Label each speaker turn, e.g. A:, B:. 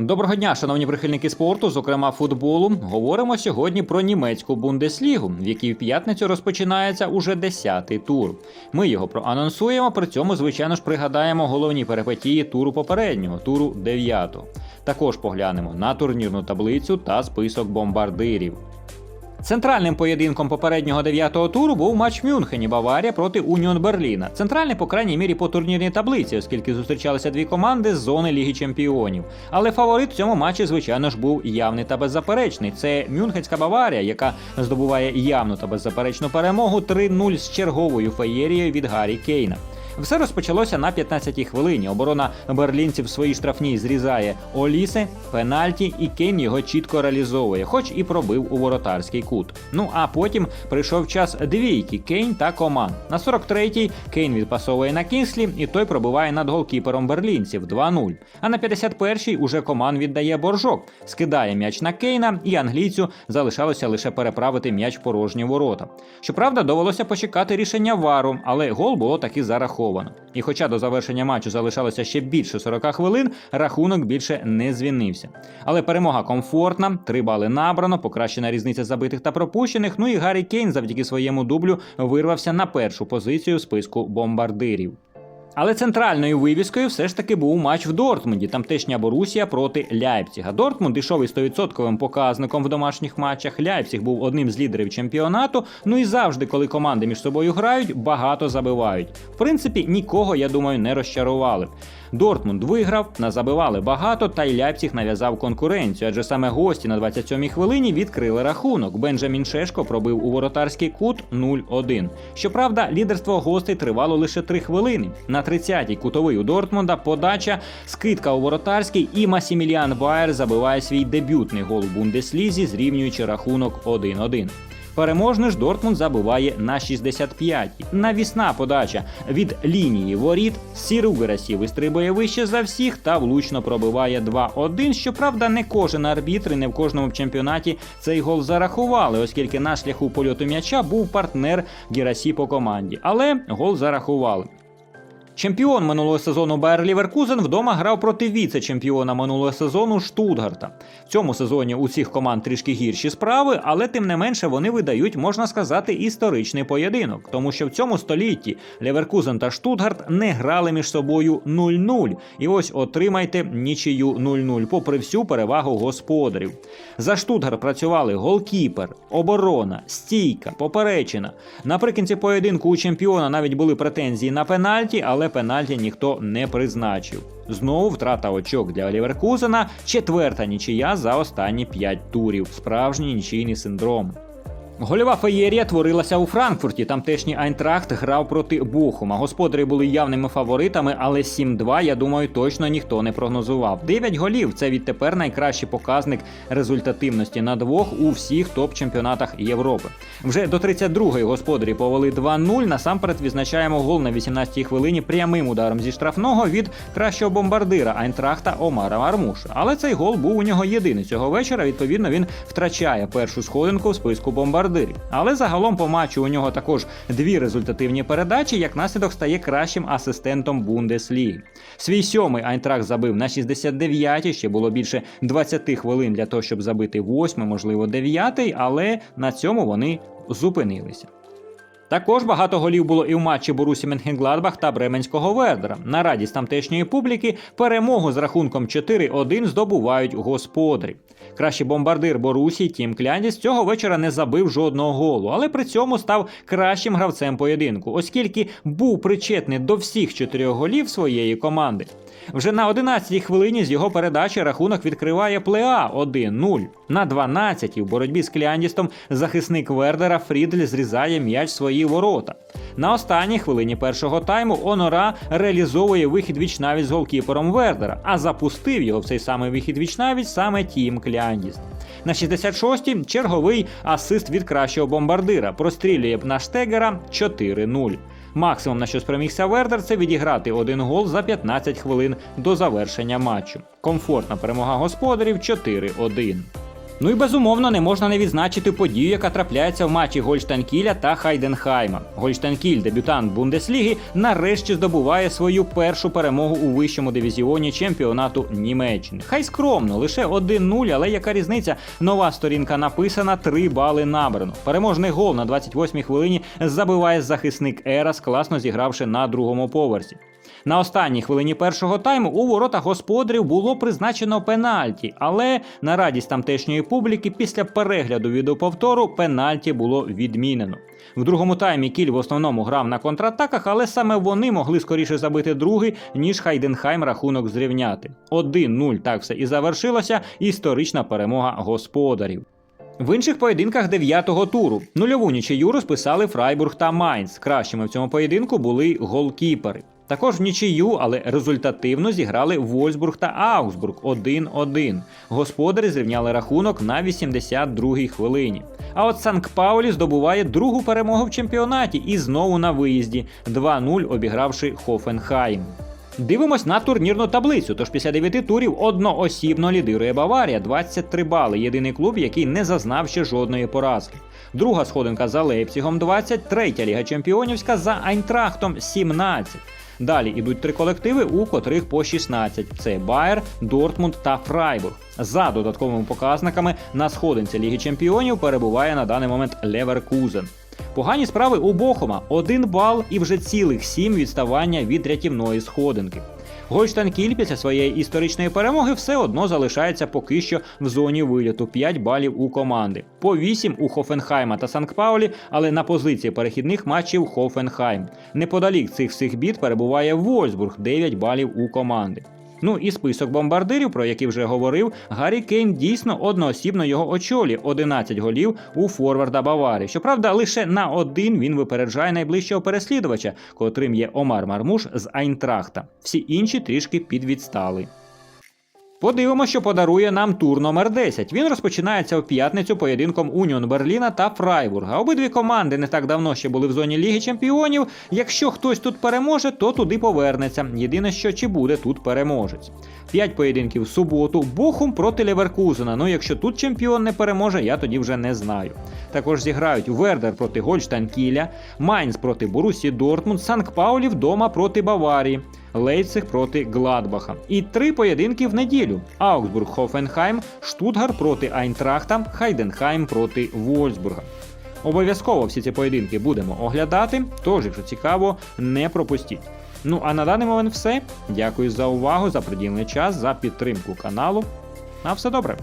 A: Доброго дня, шановні прихильники спорту, зокрема футболу. Говоримо сьогодні про німецьку бундеслігу, в якій в п'ятницю розпочинається уже 10-й тур. Ми його проанонсуємо, при цьому, звичайно ж, пригадаємо головні перипетії туру попереднього, туру 9-го. Також поглянемо на турнірну таблицю та список бомбардирів. Центральним поєдинком попереднього дев'ятого туру був матч в Мюнхені Баварія проти Уніон Берліна. Центральний, по крайній мірі, по турнірній таблиці, оскільки зустрічалися дві команди з зони Ліги Чемпіонів. Але фаворит в цьому матчі, звичайно ж, був явний та беззаперечний. Це Мюнхенська Баварія, яка здобуває явну та беззаперечну перемогу 3-0 з черговою феєрією від Гаррі Кейна. Все розпочалося на 15-й хвилині. Оборона берлінців своїй штрафній зрізає Олісе, пенальті, і Кейн його чітко реалізовує, хоч і пробив у воротарський кут. Ну а потім прийшов час двійки Кейн та Коман. На 43-й Кейн відпасовує на Кінслі, і той пробиває над голкіпером берлінців 2-0. А на 51-й уже Коман віддає боржок, скидає м'яч на Кейна, і англійцю залишалося лише переправити м'яч в порожні ворота. Щоправда, довелося почекати рішення вару, але гол було таки зараховано. І хоча до завершення матчу залишалося ще більше 40 хвилин, рахунок більше не звінився. Але перемога комфортна, три бали набрано, покращена різниця забитих та пропущених. Ну і Гаррі Кейн завдяки своєму дублю вирвався на першу позицію списку бомбардирів. Але центральною вивіскою все ж таки був матч в Дортмунді, тамтешня Борусія проти Ляйпціга. Дортмунд ішов із 100% показником в домашніх матчах. Ляйпціг був одним з лідерів чемпіонату. Ну і завжди, коли команди між собою грають, багато забивають. В принципі, нікого, я думаю, не розчарували. Дортмунд виграв, назабивали багато, та й Ляйпціг нав'язав конкуренцію, адже саме гості на 27-й хвилині відкрили рахунок. Бенджамін Шешко пробив у воротарський кут 0-1. Щоправда, лідерство гостей тривало лише 3 хвилини. На 30-й кутовий у Дортмунда подача, скидка у воротарський, і Масіміліан Байер забиває свій дебютний гол у Бундеслізі, зрівнюючи рахунок 1-1. Переможний ж Дортмунд забиває на 65-й. Навісна подача від лінії воріт. Сіругерасі вистрибує вище за всіх та влучно пробиває 2-1. Щоправда, не кожен арбітр і не в кожному чемпіонаті цей гол зарахували, оскільки на шляху польоту м'яча був партнер Герасі по команді. Але гол зарахували. Чемпіон минулого сезону Байер Ліверкузен вдома грав проти віце-чемпіона минулого сезону Штутгарта. В цьому сезоні у цих команд трішки гірші справи, але тим не менше вони видають, можна сказати, історичний поєдинок, тому що в цьому столітті Ліверкузен та Штутгарт не грали між собою 0-0. І ось отримайте нічию 0-0, попри всю перевагу господарів. За Штутгарт працювали голкіпер, оборона, стійка, поперечина. Наприкінці поєдинку у чемпіона навіть були претензії на пенальті, але пенальті ніхто не призначив. Знову втрата очок для Ліверкузена, четверта нічия за останні п'ять турів. Справжній нічийний синдром. Гольова феєрія творилася у Франкфурті. Тамтешній Айнтрахт грав проти Бохума. Господарі були явними фаворитами, але 7-2, я думаю, точно ніхто не прогнозував. 9 голів це відтепер найкращий показник результативності на двох у всіх топ-чемпіонатах Європи. Вже до 32-ї господарі повели 2-0. Насамперед відзначаємо гол на 18-й хвилині прямим ударом зі штрафного від кращого бомбардира Айнтрахта Омара Мармуша. Але цей гол був у нього єдиний цього вечора. Відповідно, він втрачає першу сходинку в списку бомбардирів. Але загалом по матчу у нього також дві результативні передачі, як наслідок стає кращим асистентом Бундесліги. Свій сьомий Айнтрах забив на 69-й, ще було більше 20 хвилин для того, щоб забити восьмий, можливо, дев'ятий, але на цьому вони зупинилися. Також багато голів було і в матчі Борусі Менхенгладбах та Бременського Вердера. На радість тамтешньої публіки перемогу з рахунком 4-1 здобувають господарі. Кращий бомбардир Борусі Тім Кляндіс цього вечора не забив жодного голу, але при цьому став кращим гравцем поєдинку, оскільки був причетний до всіх чотирьох голів своєї команди. Вже на 11-й хвилині з його передачі рахунок відкриває Плеа 1-0. На 12-й в боротьбі з Кляндістом захисник Вердера Фрідль зрізає м'яч в свої ворота. На останній хвилині першого тайму Онора реалізовує вихід вічнавість з голкіпером Вердера, а запустив його в цей самий вихід вічнавість саме Тім Кляндіст. На 66-й черговий асист від кращого бомбардира прострілює на Штегера 4-0. Максимум на що спромігся Вердер, це відіграти один гол за 15 хвилин до завершення матчу. Комфортна перемога господарів 4-1. Ну і безумовно не можна не відзначити подію, яка трапляється в матчі Гольштайн-Кіля та Хайденхайма. Гольштайн-Кіль, дебютант Бундесліги, нарешті здобуває свою першу перемогу у вищому дивізіоні чемпіонату Німеччини. Хай скромно, лише 1-0, але яка різниця? Нова сторінка написана, 3 бали набрано. Переможний гол на 28-й хвилині забиває захисник Ерас, класно зігравши на другому поверсі. На останній хвилині першого тайму у воротах господарів було призначено пенальті, але на радість тамтешньої публіки після перегляду відеоповтору пенальті було відмінено. В другому таймі Кіль в основному грав на контратаках, але саме вони могли скоріше забити другий, ніж Хайденхайм рахунок зрівняти. 1-0 так все і завершилося. Історична перемога господарів. В інших поєдинках дев'ятого туру нульову нічию розписали Фрайбург та Майнц. Кращими в цьому поєдинку були голкіпери. Також в нічию, але результативно зіграли Вольсбург та Аугсбург 1-1. Господарі зрівняли рахунок на 82-й хвилині. А от Санкт Паулі здобуває другу перемогу в чемпіонаті і знову на виїзді 2-0 обігравши Хофенхайм. Дивимось на турнірну таблицю. Тож після 9 турів одноосібно лідирує Баварія 23 бали. Єдиний клуб, який не зазнав ще жодної поразки. Друга сходинка за Лейпцігом 20, третя ліга чемпіонівська за Айнтрахтом 17. Далі ідуть три колективи, у котрих по 16. Це Байер, Дортмунд та Фрайбург. За додатковими показниками на сходинці Ліги Чемпіонів перебуває на даний момент Леверкузен. Погані справи у Бохома один бал і вже цілих сім відставання від рятівної сходинки. Гольштайн Кіль після своєї історичної перемоги все одно залишається поки що в зоні виліту 5 балів у команди. По 8 у Хофенхайма та Санкт-Паулі, але на позиції перехідних матчів Хофенхайм. Неподалік цих всіх бід перебуває Вольсбург 9 балів у команди. Ну і список бомбардирів, про який вже говорив, Гаррі Кейн дійсно одноосібно його очолі 11 голів у форварда Баварії. Щоправда, лише на один він випереджає найближчого переслідувача, котрим є Омар Мармуш з Айнтрахта. Всі інші трішки підвідстали. Подивимося, що подарує нам тур номер 10. Він розпочинається в п'ятницю поєдинком Уніон Берліна та Фрайбурга. Обидві команди не так давно ще були в зоні Ліги Чемпіонів. Якщо хтось тут переможе, то туди повернеться. Єдине, що чи буде тут переможець. П'ять поєдинків в суботу. Бохум проти Леверкузена. Ну якщо тут чемпіон не переможе, я тоді вже не знаю. Також зіграють Вердер проти Гольштайн Кіля, Майнц проти Борусі Дортмунд, Санкт Паулі вдома проти Баварії. Лейпциг проти Гладбаха. І три поєдинки в неділю: Аугсбург Хофенхайм, Штутгар проти Айнтрахта, Хайденхайм проти Вольсбурга. Обов'язково всі ці поєдинки будемо оглядати, тож, якщо цікаво, не пропустіть. Ну а на даний момент все. Дякую за увагу, за приділений час, за підтримку каналу. На все добре!